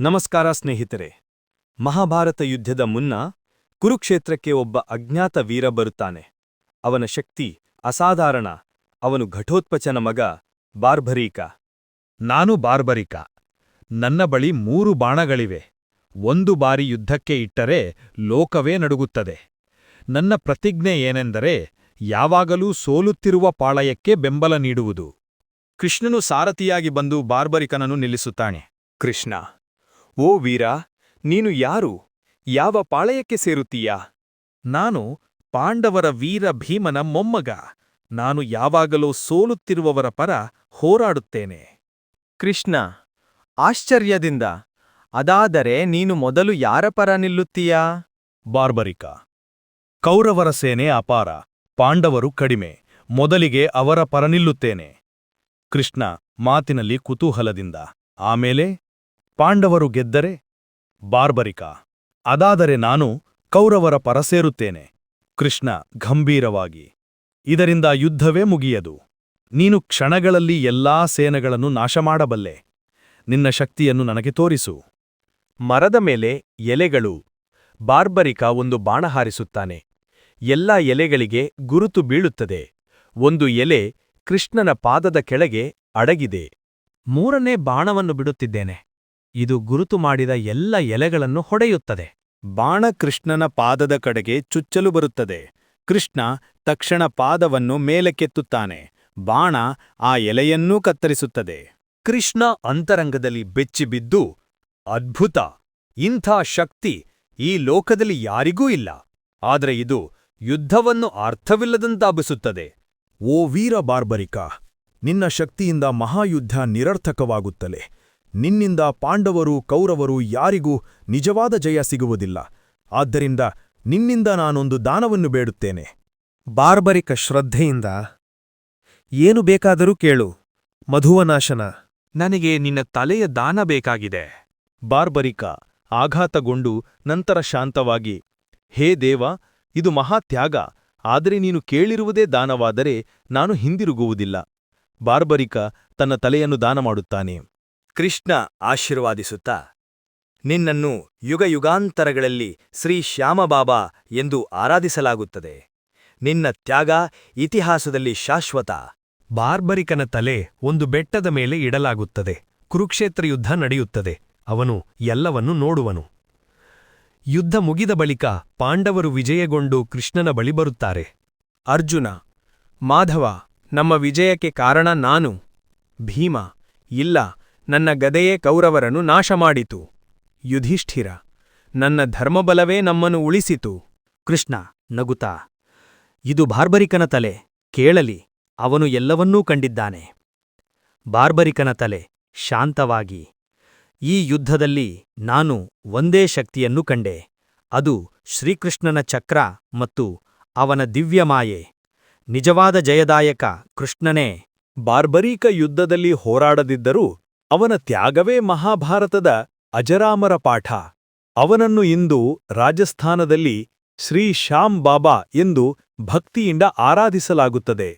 ನಮಸ್ಕಾರ ಸ್ನೇಹಿತರೆ. ಮಹಾಭಾರತ ಯುದ್ಧದ ಮುನ್ನ ಕುರುಕ್ಷೇತ್ರಕ್ಕೆ ಒಬ್ಬ ಅಜ್ಞಾತ ವೀರ ಬರುತ್ತಾನೆ. ಅವನ ಶಕ್ತಿ ಅಸಾಧಾರಣ. ಅವನು ಘಟೋತ್ಪಚನ ಮಗ ಬಾರ್ಭರೀಕ ನಾನು ಬಾರ್ಬರಿಕ. ನನ್ನ ಬಳಿ ಮೂರು ಬಾಣಗಳಿವೆ. ಒಂದು ಬಾರಿ ಯುದ್ಧಕ್ಕೆ ಇಟ್ಟರೆ ಲೋಕವೇ ನಡುಗುತ್ತದೆ. ನನ್ನ ಪ್ರತಿಜ್ಞೆ ಏನೆಂದರೆ ಯಾವಾಗಲೂ ಸೋಲುತ್ತಿರುವ ಪಾಳಯಕ್ಕೆ ಬೆಂಬಲ ನೀಡುವುದು. ಕೃಷ್ಣನು ಸಾರಥಿಯಾಗಿ ಬಂದು ಬಾರ್ಬರಿಕನನ್ನು ನಿಲ್ಲಿಸುತ್ತಾನೆ. ಕೃಷ್ಣ ಓ ವೀರ, ನೀನು ಯಾರು? ಯಾವ ಪಾಳಯಕ್ಕೆ ಸೇರುತ್ತೀಯಾ? ನಾನು ಪಾಂಡವರ ವೀರ ಭೀಮನ ಮೊಮ್ಮಗ. ನಾನು ಯಾವಾಗಲೂ ಸೋಲುತ್ತಿರುವವರ ಪರ ಹೋರಾಡುತ್ತೇನೆ. ಕೃಷ್ಣ, ಆಶ್ಚರ್ಯದಿಂದ, ಅದಾದರೆ ನೀನು ಮೊದಲು ಯಾರ ಪರ ನಿಲ್ಲುತ್ತೀಯಾ? ಬಾರ್ಬರಿಕ, ಕೌರವರ ಸೇನೆ ಅಪಾರ, ಪಾಂಡವರು ಕಡಿಮೆ, ಮೊದಲಿಗೆ ಅವರ ಪರ ನಿಲ್ಲುತ್ತೇನೆ. ಕೃಷ್ಣ, ಮಾತಿನಲ್ಲಿ ಕುತೂಹಲದಿಂದ, ಆಮೇಲೆ ಪಾಂಡವರು ಗೆದ್ದರೆ ಬಾರ್ಬರಿಕ. ಅದಾದರೆ ನಾನು ಕೌರವರ ಪರ ಸೇರುತ್ತೇನೆ. ಕೃಷ್ಣ ಗಂಭೀರವಾಗಿ, ಇದರಿಂದ ಯುದ್ಧವೇ ಮುಗಿಯದು. ನೀನು ಕ್ಷಣಗಳಲ್ಲಿ ಎಲ್ಲಾ ಸೇನೆಗಳನ್ನು ನಾಶ ಮಾಡಬಲ್ಲೆ ನಿನ್ನ ಶಕ್ತಿಯನ್ನು ನನಗೆ ತೋರಿಸು. ಮರದ ಮೇಲೆ ಎಲೆಗಳು, ಬಾರ್ಬರಿಕ ಒಂದು ಬಾಣ ಹಾರಿಸುತ್ತಾನೆ. ಎಲ್ಲ ಎಲೆಗಳಿಗೆ ಗುರುತು ಬೀಳುತ್ತದೆ. ಒಂದು ಎಲೆ ಕೃಷ್ಣನ ಪಾದದ ಕೆಳಗೆ ಅಡಗಿದೆ. ಮೂರನೇ ಬಾಣವನ್ನು ಬಿಡುತ್ತಿದ್ದೇನೆ. ಇದು ಗುರುತು ಮಾಡಿದ ಎಲ್ಲ ಎಲೆಗಳನ್ನು ಹೊಡೆಯುತ್ತದೆ. ಬಾಣ ಕೃಷ್ಣನ ಪಾದದ ಕಡೆಗೆ ಚುಚ್ಚಲು ಬರುತ್ತದೆ. ಕೃಷ್ಣ ತಕ್ಷಣ ಪಾದವನ್ನು ಮೇಲಕ್ಕೆತ್ತುತ್ತಾನೆ. ಬಾಣ ಆ ಎಲೆಯನ್ನೂ ಕತ್ತರಿಸುತ್ತದೆ. ಕೃಷ್ಣ ಅಂತರಂಗದಲ್ಲಿ ಬೆಚ್ಚಿಬಿದ್ದು ಅದ್ಭುತ! ಇಂಥ ಶಕ್ತಿ ಈ ಲೋಕದಲ್ಲಿ ಯಾರಿಗೂ ಇಲ್ಲ. ಆದರೆ ಇದು ಯುದ್ಧವನ್ನು ಅರ್ಥವಿಲ್ಲದಂತಾಬಿಸುತ್ತದೆ ಓ ವೀರ ಬಾರ್ಬರಿಕ ನಿನ್ನ ಶಕ್ತಿಯಿಂದ ಮಹಾಯುದ್ಧ ನಿರರ್ಥಕವಾಗುತ್ತಲೆ. ನಿನ್ನಿಂದ ಪಾಂಡವರು ಕೌರವರು ಯಾರಿಗೂ ನಿಜವಾದ ಜಯ ಸಿಗುವುದಿಲ್ಲ. ಆದ್ದರಿಂದ ನಿನ್ನಿಂದ ನಾನೊಂದು ದಾನವನ್ನು ಬೇಡುತ್ತೇನೆ. ಬಾರ್ಬರಿಕ ಶ್ರದ್ಧೆಯಿಂದ ಏನು ಬೇಕಾದರೂ ಕೇಳು ಮಧುವನಾಶನ. ನನಗೆ ನಿನ್ನ ತಲೆಯ ದಾನ ಬೇಕಾಗಿದೆ. ಬಾರ್ಬರಿಕ ಆಘಾತಗೊಂಡು ನಂತರ ಶಾಂತವಾಗಿ ಹೇ ದೇವ ಇದು ಮಹಾತ್ಯಾಗ ಆದರೆ ನೀನು ಕೇಳಿರುವುದೇ ದಾನವಾದರೆ ನಾನು ಹಿಂದಿರುಗುವುದಿಲ್ಲ. ಬಾರ್ಬರಿಕ ತನ್ನ ತಲೆಯನ್ನು ದಾನ ಮಾಡುತ್ತಾನೆ ಕೃಷ್ಣ ಆಶೀರ್ವಾದಿಸುತ್ತಾ, ನಿನ್ನನ್ನು ಯುಗಯುಗಾಂತರಗಳಲ್ಲಿ ಶ್ರೀ ಶ್ಯಾಮಬಾಬಾ ಎಂದು ಆರಾಧಿಸಲಾಗುತ್ತದೆ. ನಿನ್ನ ತ್ಯಾಗ ಇತಿಹಾಸದಲ್ಲಿ ಶಾಶ್ವತ. ಬಾರ್ಬರಿಕನ ತಲೆ ಒಂದು ಬೆಟ್ಟದ ಮೇಲೆ ಇಡಲಾಗುತ್ತದೆ. ಕುರುಕ್ಷೇತ್ರ ಯುದ್ಧ ನಡೆಯುತ್ತದೆ. ಅವನು ಎಲ್ಲವನ್ನೂ ನೋಡುವನು. ಯುದ್ಧ ಮುಗಿದ ಬಳಿಕ ಪಾಂಡವರು ವಿಜಯಗೊಂಡು ಕೃಷ್ಣನ ಬಳಿ ಬರುತ್ತಾರೆ. ಅರ್ಜುನ, ಮಾಧವ, ನಮ್ಮ ವಿಜಯಕ್ಕೆ ಕಾರಣ ನಾನು. ಭೀಮ, ಇಲ್ಲ ನನ್ನ ಗದೆಯೇ ಕೌರವರನ್ನು ನಾಶ ಮಾಡಿತು ಯುಧಿಷ್ಠಿರ, ನನ್ನ ಧರ್ಮಬಲವೇ ನಮ್ಮನ್ನು ಉಳಿಸಿತು. ಕೃಷ್ಣ ನಗುತಾ ಇದು ಬಾರ್ಬರಿಕನ ತಲೆ, ಕೇಳಲಿ, ಅವನು ಎಲ್ಲವನ್ನೂ ಕಂಡಿದ್ದಾನೆ. ಬಾರ್ಬರಿಕನ ತಲೆ, ಶಾಂತವಾಗಿ, ಈ ಯುದ್ಧದಲ್ಲಿ ನಾನು ಒಂದೇ ಶಕ್ತಿಯನ್ನು ಕಂಡೆ, ಅದು ಶ್ರೀಕೃಷ್ಣನ ಚಕ್ರ ಮತ್ತು ಅವನ ದಿವ್ಯಮಾಯೆ ನಿಜವಾದ ಜಯದಾಯಕ ಕೃಷ್ಣನೇ, ಬಾರ್ಬರೀಕ ಯುದ್ಧದಲ್ಲಿ ಹೋರಾಡದಿದ್ದರೂ ಅವನ ತ್ಯಾಗವೇ ಮಹಾಭಾರತದ ಅಜರಾಮರ ಪಾಠ. ಅವನನ್ನು ಇಂದು ರಾಜಸ್ಥಾನದಲ್ಲಿ ಶ್ರೀ ಶ್ಯಾಮ್ ಬಾಬಾ ಎಂದು ಭಕ್ತಿಯಿಂದ ಆರಾಧಿಸಲಾಗುತ್ತದೆ.